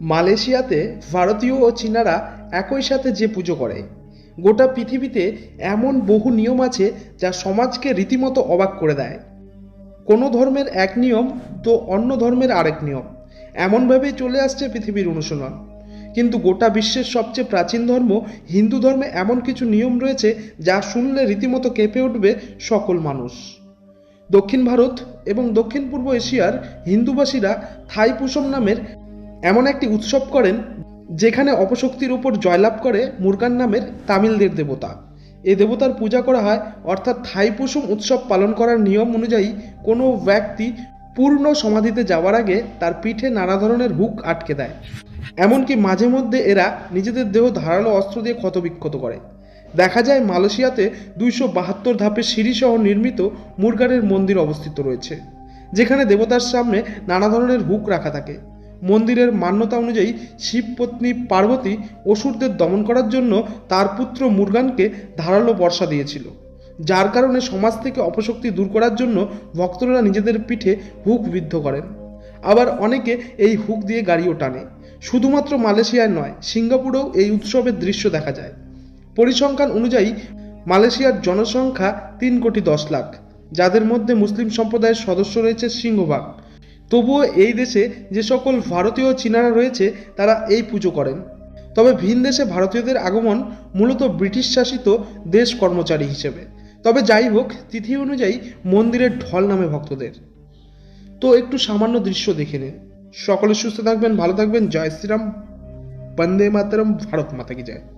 মালয়েশিয়াতে ভারতীয় ও চীনারা একই সাথে যে পুজো করে। গোটা পৃথিবীতে এমন বহু নিয়ম আছে যা সমাজকে রীতিমতো অবাক করে দেয়। কোনো ধর্মের এক নিয়ম তো অন্য ধর্মের আরেক নিয়ম। এমনভাবেই চলে আসছে পৃথিবীর অনুশীলন। কিন্তু গোটা বিশ্বের সবচেয়ে প্রাচীন ধর্ম, হিন্দু ধর্মে এমন কিছু নিয়ম রয়েছে যা শুনলে রীতিমতো কেঁপে উঠবে সকল মানুষ। দক্ষিণ ভারত এবং দক্ষিণ পূর্ব এশিয়ার হিন্দুবাসীরা থাই পুষম নামের এমন একটি উৎসব করেন যেখানে অপশক্তির উপর জয়লাভ করে মুরগান নামের তামিলদের দেবতা। এই দেবতার পূজা করা হয়, অর্থাৎ থাইপুসুম উৎসব পালন করার নিয়ম অনুযায়ী কোনো ব্যক্তি পূর্ণ সমাধিতে যাওয়ার আগে তার পিঠে নানা ধরনের হুক আটকে দেয়। এমনকি মাঝে মধ্যে এরা নিজেদের দেহ ধারালো অস্ত্র দিয়ে ক্ষতবিক্ষত করে। দেখা যায় মালয়েশিয়াতে দুইশো বাহাত্তর ধাপের সিঁড়িসহ নির্মিত মুরগানের মন্দির অবস্থিত রয়েছে, যেখানে দেবতার সামনে নানা ধরনের হুক রাখা থাকে। মন্দিরের মান্যতা অনুযায়ী শিবপত্নী পার্বতী অসুরদের দমন করার জন্য তার পুত্র মুরগানকে ধারালো বর্ষা দিয়েছিল। যার কারণে সমাজ থেকে অপশক্তি দূর করার জন্য ভক্তরা নিজেদের পিঠে হুক বিদ্ধ করেন। আবার অনেকে এই হুক দিয়ে গাড়িও টানে। শুধুমাত্র মালয়েশিয়ায় নয়, সিঙ্গাপুরেও এই উৎসবের দৃশ্য দেখা যায়। পরিসংখ্যান অনুযায়ী মালয়েশিয়ার জনসংখ্যা তিন কোটি দশ লাখ। যাদের মধ্যে মুসলিম সম্প্রদায়ের সদস্য রয়েছে সিংহভাগ। তবুও এই দেশে যে সকল ভারতীয় চীনারা রয়েছে, তারা এই পুজো করেন। তবে ভিন দেশে ভারতীয়দের আগমন মূলত ব্রিটিশ শাসিত দেশ কর্মচারী হিসেবে। তবে যাই হোক, তিথি অনুযায়ী মন্দিরের ঢল নামে ভক্তদের। তো একটু সামান্য দৃশ্য দেখে নিন। সকলে সুস্থ থাকবেন, ভালো থাকবেন। জয় শ্রীরাম। বন্দে মাতরম। ভারত মাতা কি জয়।